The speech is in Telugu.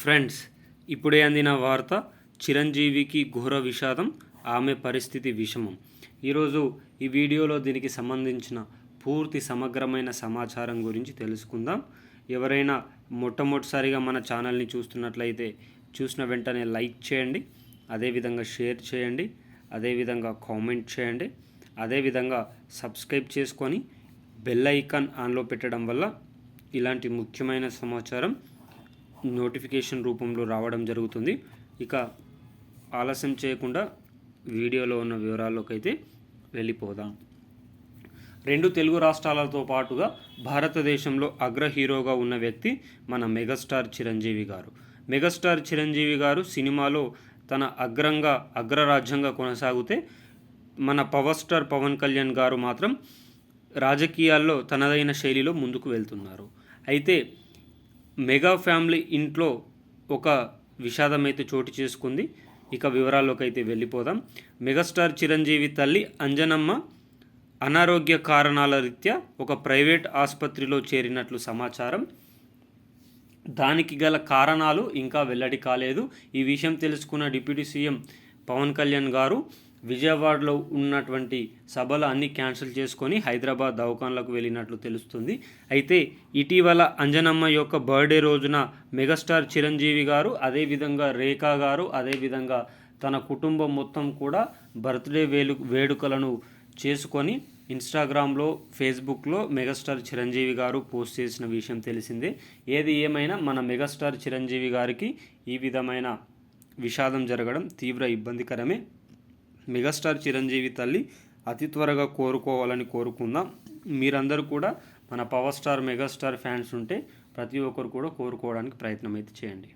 ఫ్రెండ్స్ ఇప్పుడే అందిన వార్త చిరంజీవికి ఘోర విషాదం ఆమె పరిస్థితి విషమం. ఈరోజు ఈ వీడియోలో దీనికి సంబంధించిన పూర్తి సమగ్రమైన సమాచారం గురించి తెలుసుకుందాం. ఎవరైనా మొట్టమొదటిసారిగా మన ఛానల్ని చూస్తున్నట్లయితే చూసిన వెంటనే లైక్ చేయండి అదేవిధంగా షేర్ చేయండి అదేవిధంగా కామెంట్ చేయండి అదేవిధంగా సబ్స్క్రైబ్ చేసుకొని బెల్ ఐకాన్ ఆన్లో పెట్టడం వల్ల ఇలాంటి ముఖ్యమైన సమాచారం నోటిఫికేషన్ రూపంలో రావడం జరుగుతుంది. ఇక ఆలస్యం చేయకుండా వీడియోలో ఉన్న వివరాల్లోకి అయితే వెళ్ళిపోదాం. రెండు తెలుగు రాష్ట్రాలతో పాటుగా భారతదేశంలో అగ్ర హీరోగా ఉన్న వ్యక్తి మన మెగాస్టార్ చిరంజీవి గారు. మెగాస్టార్ చిరంజీవి గారు సినిమాలో తన అగ్రంగా అగ్రరాజ్యంగా కొనసాగితే మన పవర్ స్టార్ పవన్ కళ్యాణ్ గారు మాత్రం రాజకీయాల్లో తనదైన శైలిలో ముందుకు వెళ్తున్నారు. అయితే మెగా ఫ్యామిలీ ఇంట్లో ఒక విషాదం అయితే చోటు చేసుకుంది. ఇక వివరాల్లోకి అయితే వెళ్ళిపోదాం. మెగాస్టార్ చిరంజీవి తల్లి అంజనమ్మ అనారోగ్య కారణాల రీత్యా ఒక ప్రైవేట్ ఆసుపత్రిలో చేరినట్లు సమాచారం. దానికి గల కారణాలు ఇంకా వెల్లడి కాలేదు. ఈ విషయం తెలుసుకున్న డిప్యూటీ సీఎం పవన్ కళ్యాణ్ గారు విజయవాడలో ఉన్నటువంటి సభలు అన్నీ క్యాన్సిల్ చేసుకొని హైదరాబాద్ దవాఖాన్లకు వెళ్ళినట్లు తెలుస్తుంది. అయితే ఇటీవల అంజనమ్మ యొక్క బర్త్డే రోజున మెగాస్టార్ చిరంజీవి గారు అదేవిధంగా రేఖా గారు అదేవిధంగా తన కుటుంబం మొత్తం కూడా బర్త్డే వేలు వేడుకలను చేసుకొని ఇన్స్టాగ్రామ్లో ఫేస్బుక్లో మెగాస్టార్ చిరంజీవి గారు పోస్ట్ చేసిన విషయం తెలిసిందే. ఏది ఏమైనా మన మెగాస్టార్ చిరంజీవి గారికి ఈ విధమైన విషాదం జరగడం తీవ్ర ఇబ్బందికరమే. మెగాస్టార్ చిరంజీవి తల్లి అతి త్వరగా కోరుకోవాలని కోరుకుందాం. మీరందరూ కూడా మన పవర్ స్టార్ మెగాస్టార్ ఫ్యాన్స్ ఉంటే ప్రతి ఒక్కరు కూడా కోరుకోవడానికి ప్రయత్నం అయితే చేయండి.